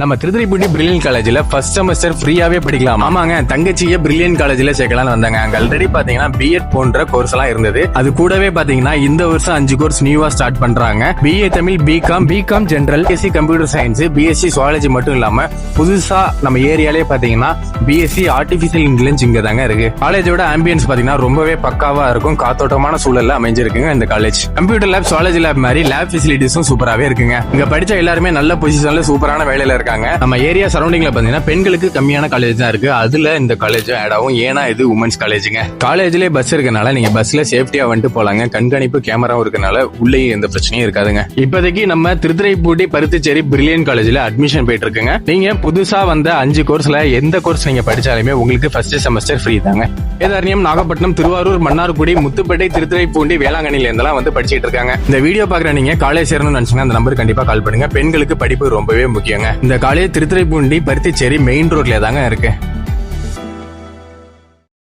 நம்ம திருத்துறைப்பூண்டி பிரில்லியன் காலேஜ்ல first semester ஃப்ரீயாவே படிக்கலாம். ஆமாங்க தங்கச்சியை பிரில்லியன் காலேஜ்ல சேர்க்கலாம்னு வந்தாங்க. அங்க ஆல்ரெடி பாத்தீங்கன்னா பிஎட் போன்ற கோர்ஸ் எல்லாம் இருந்தது. அது கூடவே பாத்தீங்கன்னா இந்த வருஷம் அஞ்சு கோர்ஸ் நியூவா ஸ்டார்ட் பண்றாங்க. BA Tamil B Com B Com general B Sc computer science B Sc zoology மட்டும் இல்லாம புதுசா நம்ம ஏரியாலே பாத்தீங்கன்னா பிஎஸ்சி ஆர்டிபிஷியல் இன்டெலிஜென்ஸ் இங்க தாங்க இருக்கு காலேஜோட ஆம்பியன்ஸ் பாத்தீங்கன்னா ரொம்பவே பக்காவா இருக்கும். காத்தோட்டமான சூழல்ல அமைஞ்சிருக்குங்க இந்த college computer lab zoology lab மாதிரி லேப் ஃபெசிலிட்டிஸும் சூப்பராகவே இருக்குங்க. இங்க படிச்ச எல்லாருமே நல்ல பொசிஷன்ல சூப்பரான வேலையில இருக்காங்க. நம்ம ஏரியா சரௌண்டிங்ல பாத்தீங்கன்னா பெண்களுக்கு கம்மியான காலேஜ் தான் இருக்கு. அதுல இந்த காலேஜும் ஆட் ஆகும். ஏன்னா இது உமன்ஸ் காலேஜுங்க காலேஜ்லயே பஸ் இருக்கனால நீங்க பஸ்ல சேஃப்டியா வந்துட்டு போலாங்க. கண்காணிப்பு கேமராவும் இருக்கனால உள்ளேயும் எந்த பிரச்சனையும் இருக்காதுங்க. இப்போதைக்கு நம்ம திருத்துறைப்பூண்டி பருத்திச்சேரி பிரில்லியன் காலேஜ்ல அட்மிஷன் போயிட்டு இருக்குங்க நீங்க புதுசா வந்த அஞ்சு கோர்ஸ்ல எந்த கோர்ஸ் நீங்க படிச்சாலுமே உங்களுக்கு ஃபர்ஸ்ட் செமஸ்டர் ஃப்ரீ தாங்க. வேதாரண்யம் நாகப்பட்டினம் திருவாரூர் மன்னார்குடி முத்துப்பேட்டை திருத்துறைப்பூண்டி வேளாங்கண்ணில இருந்தெல்லாம் வந்து படிச்சிட்டு இருக்காங்க இந்த வீடியோ பாக்குற நீங்க காலேஜ் சேரணும்னு நினைச்சீங்கன்னா அந்த நம்பர் கண்டிப்பா கால் பண்ணுங்க. பெண்களுக்கு படிப்பு ரொம்பவே முக்கியங்க. இந்த காலேஜ் திருத்துறைப்பூண்டி பருத்திச்சேரி மெயின் ரோட்ல தாங்க இருக்கு.